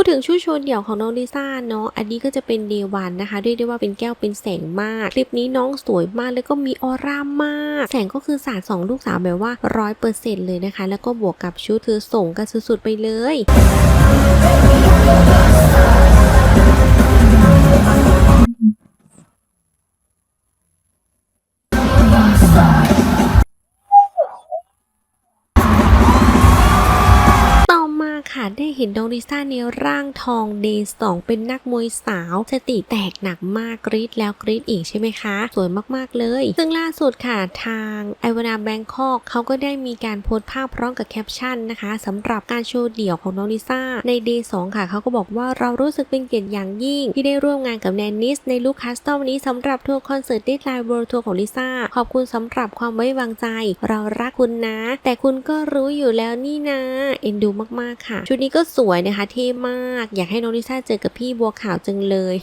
พูดถึงชุดโชว์เดี่ยวของน้องลิซ่าเนาะ อันนี้ก็จะเป็นเดวันนะคะ เรียกได้ว่าเป็นแก้วเป็นแสงมาก คลิปนี้น้องสวยมากแล้วก็มีออร่ามาก แสงก็คือสาดสองลูกสาวแบบว่าร้อยเปอร์เซ็นต์เลยนะคะ แล้วก็บวกกับชุดคือส่งกันสุดๆไปเลย เห็นน้องลิซ่าในร่างทองเดย์สองเป็นนักมวยสาว สติแตกหนักมากกรีดแล้วกรีดอีกใช่ไหมคะ สวยมากๆเลย ซึ่งล่าสุดค่ะทางไอวานาแบงคอกเขาก็ได้มีการโพสต์ภาพพร้อมกับแคปชั่นนะคะสำหรับการโชว์เดี่ยวของน้องลิซ่าในเดย์สองค่ะเขาก็บอกว่าเรารู้สึกเป็นเกียรติอย่างยิ่ง ที่ได้ร่วมงานกับแนนนิสในลุคคัสตอมนี้สำหรับทัวร์คอนเสิร์ตดิสไลน์เวิลด์ทัวร์ของลิซ่าขอบคุณสำหรับความไว้วางใจ เรารักคุณนะ แต่คุณก็รู้อยู่แล้วนี่นะเอ็นดูมากๆค่ะชุดนี้ก็็สวยนะคะเท่มาก อยากให้น้องลิซ่าเจอกับพี่บัวขาวจังเลย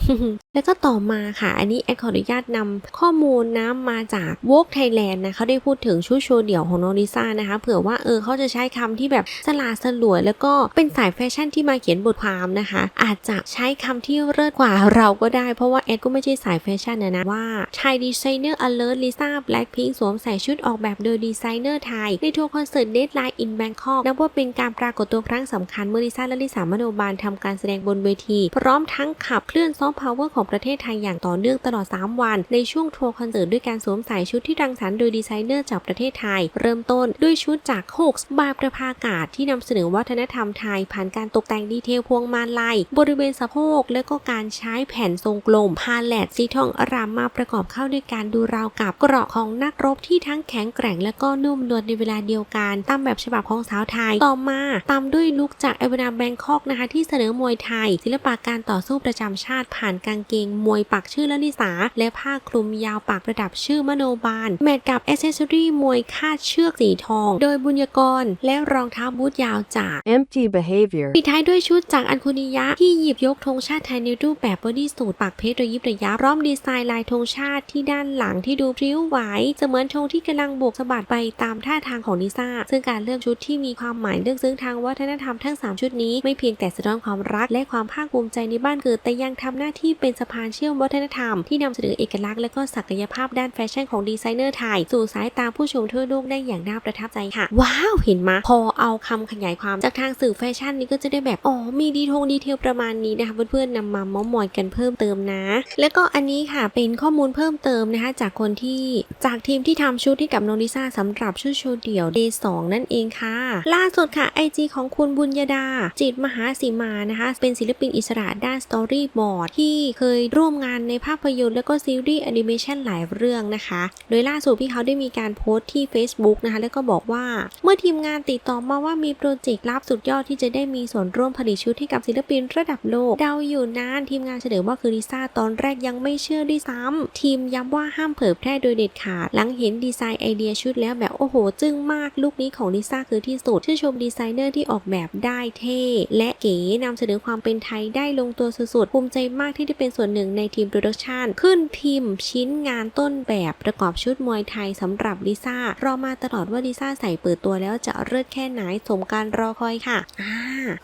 แล้วก็ต่อมาค่ะ อันนี้แอดขออนุญาตนำข้อมูลนะมาจากวกไทยแลนด์นะเขาได้พูดถึงชุดโชว์เดี่ยวของน้องลิซ่านะคะเผื่อว่าเออเขาจะใช้คำที่แบบสลาสลวย แล้วก็เป็นสายแฟชั่นที่มาเขียนบทความนะคะ อาจจะใช้คำที่เลิศกว่าเราก็ได้เพราะว่าแอดก็ไม่ใช่สายแฟชั่นนะนะว่าไทยดีไซเนอร์ alert ลิซ่าแบล็คพิงสวมใส่ชุดออกแบบโดยดีไซเนอร์ไทยในทัวร์คอนเสิร์ตเดทไลน์อินแบงคอกนับว่าเป็นการปรากฏตัวครั้งสำคัญเมื่อลิซ่าและลิสามโนบาลทำการแสดงบนเวที พร้อมทั้งขับเคลื่อนซอฟต์พาวเวอร์ของประเทศไทยอย่างต่อเนื่องตลอด 3 วัน ในช่วงทัวร์คอนเสิร์ตด้วยการสวมใส่ชุดที่รังสรรค์โดยดีไซเนอร์จากประเทศไทย เริ่มต้นด้วยชุดจากโฮกส์บาประภากาศที่นำเสนอวัฒนธรรมไทย ผ่านการตกแต่งดีเทลพวงมาลัยบริเวณสะโพกและก็การใช้แผ่นทรงกลมพาเลตสีทองอารามมาประกอบเข้าด้วยการดูราวกับเกราะของนักรบที่ทั้งแข็งแกร่งและก็นุ่มนวลในเวลาเดียวกันตามแบบฉบับของสาวไทยต่อมาตามด้วยลุคจากไอเวานาแบงคอกนะคะที่เสนอมวยไทย ศิลปะการต่อสู้ประจำชาติผ่านกางเกงมวยปักชื่อละลิสา และผ้าคลุมยาวปักประดับชื่อมโนบาล แมทกับอ c เซสซอรี่มวยคาดเชือกสีทอง โดยบุญยกร และรองเท้าบูทยาวจาก empty behavior ปิดท้ายด้วยชุดจากอันคุนิยะที่หยิบยกธงชาติไทยในรูปแบบบอดี้สูทปักเพชรระยิบระยับพร้อมดีไซน์ลายธงชาติที่ด้านหลังที่ดูพริ้วไหวเสมือนธงที่กำลังโบกสะบัดไปตามท่าทางของลิซ่าซึ่งการเลือกชุดที่มีความหมายลึกซึ้งทางวัฒนธรรมทั้ง3ชุดนี้ไม่เพียงแต่สะท้อนความรักและความภาคภูมิใจในบ้านเกิด แต่ยังทำหน้าที่เป็นสะพานเชื่อมวัฒนธรรม ที่นำเสนอเอกลักษณ์และก็ศักยภาพด้านแฟชั่นของดีไซเนอร์ไทย สู่สายตาผู้ชมทั่วโลกได้อย่างน่าประทับใจค่ะ ว้าว เห็นไหมยพอเอาคำขยายความจากทางสื่อแฟชั่นนี้ก็จะได้แบบ อ๋อ มีดีทงดีเทลประมาณนี้นะคะเพื่อนๆนำมาม้าท์มอยกันเพิ่มเติมนะ แล้วก็อันนี้ค่ะเป็นข้อมูลเพิ่มเติมนะคะจากคนที่จากทีมที่ทำชุดให้กับน้องลิซ่าสำหรับชุดโชว์เดี่ยว Day 2นั่นเองค่ะ ล่าสุดค่ะ IG ของคุณบุญยดาจิตมหาสีมานะคะ เป็นศิลปินอิสระด้านสตอรี่บอร์ดที่เคยร่วมงานในภาพยนตร์และก็ซีรีส์แอนิเมชันหลายเรื่องนะคะ โดยล่าสุดพี่เขาได้มีการโพสต์ที่ Facebook นะคะ แล้วก็บอกว่า เมื่อทีมงานติดต่อมาว่ามีโปรเจกต์ลับสุดยอดที่จะได้มีส่วนร่วมผลิตชุดให้กับศิลปินระดับโลกเดาอยู่นานทีมงานเฉลยว่าคือลิซ่าตอนแรกยังไม่เชื่อด้วยซ้ำทีมย้ำว่าห้ามเผยแพร่โดยเด็ดขาดหลังเห็นดีไซน์ไอเดียชุดแล้วแบบโอ้โห จึ้งมากลุคนี้ของลิซ่าคือที่สุดชื่นชมดีไซเนอร์ที่ออกแบบได้เท่และเก๋นำเสนอความเป็นไทยได้ลงตัวสุดๆภูมิใจมากที่ได้เป็นส่วนหนึ่งในทีมโปรดักชันขึ้นพิมพ์ ชิ้นงานต้นแบบประกอบชุดมวยไทยสำหรับลิซ่ารอมาตลอดว่าลิซ่าใส่เปิดตัวแล้วจะเลิศแค่ไหนสมการรอคอยค่ะอ่า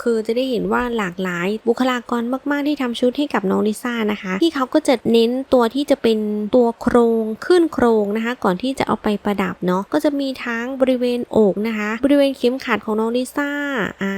คือจะได้เห็นว่าหลากหลายบุคลากรมากๆที่ทำชุดให้กับน้องลิซ่านะคะ ที่เขาก็จะเน้นตัวที่จะเป็นตัวโครงขึ้นโครงนะคะ ก่อนที่จะเอาไปประดับเนาะก็จะมีทั้งบริเวณอกนะคะ บริเวณเข็มขัดของน้องลิซ่าอ่า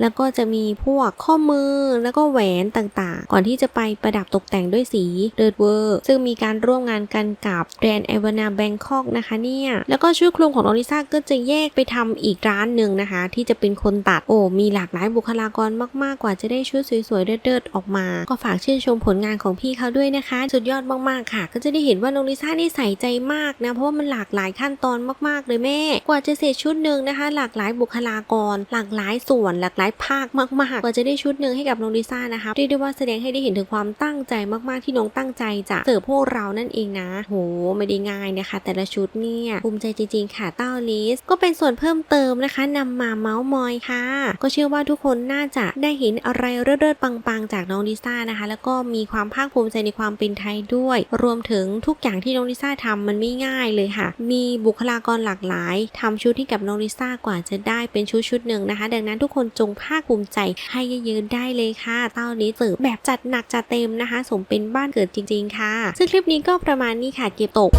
แล้วก็จะมีพวกข้อมือแล้วก็แหวนต่างๆ ก่อนที่จะไปประดับตกแต่งด้วยสีเดิร์ดเวอร์ซึ่งมีการร่วมงานกันกับแบรนด์ไอเวนาแบงคอกนะคะเนี่ย แล้วก็ชุดคลุมของอลิซ่าก็จะแยกไปทำอีกร้านหนึ่งนะคะ ที่จะเป็นคนตัดโอ้มีหลากหลายบุคลากรมากๆกว่าจะได้ชุดสวยๆเดิดๆออกมา ก็ฝากชื่นชมผลงานของพี่เขาด้วยนะคะ สุดยอดมากๆค่ะ ก็จะได้เห็นว่าน้องลิซ่านี่ใส่ใจมากนะเพราะว่ามันหลากหลายขั้นตอนมากๆเลยแม่ กว่าจะเสร็จชุดหนึ่งนะคะ หลากหลายบุคลากร หลากหลายส่วนหลากหลายภาคมากๆกว่าจะได้ชุดหนึ่งให้กับน้องลิซ่านะคะเรียกได้ว่าแสดงให้ได้เห็นถึงความตั้งใจมากๆที่น้องตั้งใจจะเสิร์ฟพวกเรานั่นเองนะ โหไม่ได้ง่ายนะคะ แต่ละชุดเนี่ยภูมิใจจริงๆค่ะเต้าลิสก็เป็นส่วนเพิ่มเติมนะคะนำมาเมาส์มอยค่ะ ก็เชื่อว่าทุกคนน่าจะได้เห็นอะไรเลิศๆปังๆ จากน้องลิซ่านะคะ แล้วก็มีความภาคภูมิใจในความเป็นไทยด้วย รวมถึงทุกอย่างที่น้องลิซ่าทำมันไม่ง่ายเลยค่ะ มีบุคลากรหลากหลายทำชุดให้กับน้องลิซ่ากว่าจะได้เป็นชุดชุดหนึ่งนะคะ ดังนั้นทุกคนจงภาคภูมิใจให้เยืนได้เลยค่ะ เต้านี้เสิร์ฟแบบจัดหนักจัดเต็มนะคะ สมเป็นบ้านเกิดจริง ๆ ค่ะ ซึ่งคลิปนี้ก็ประมาณนี้ค่ะเก็บตก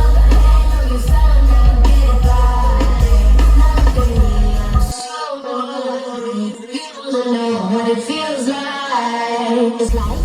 What it feels like. It's like.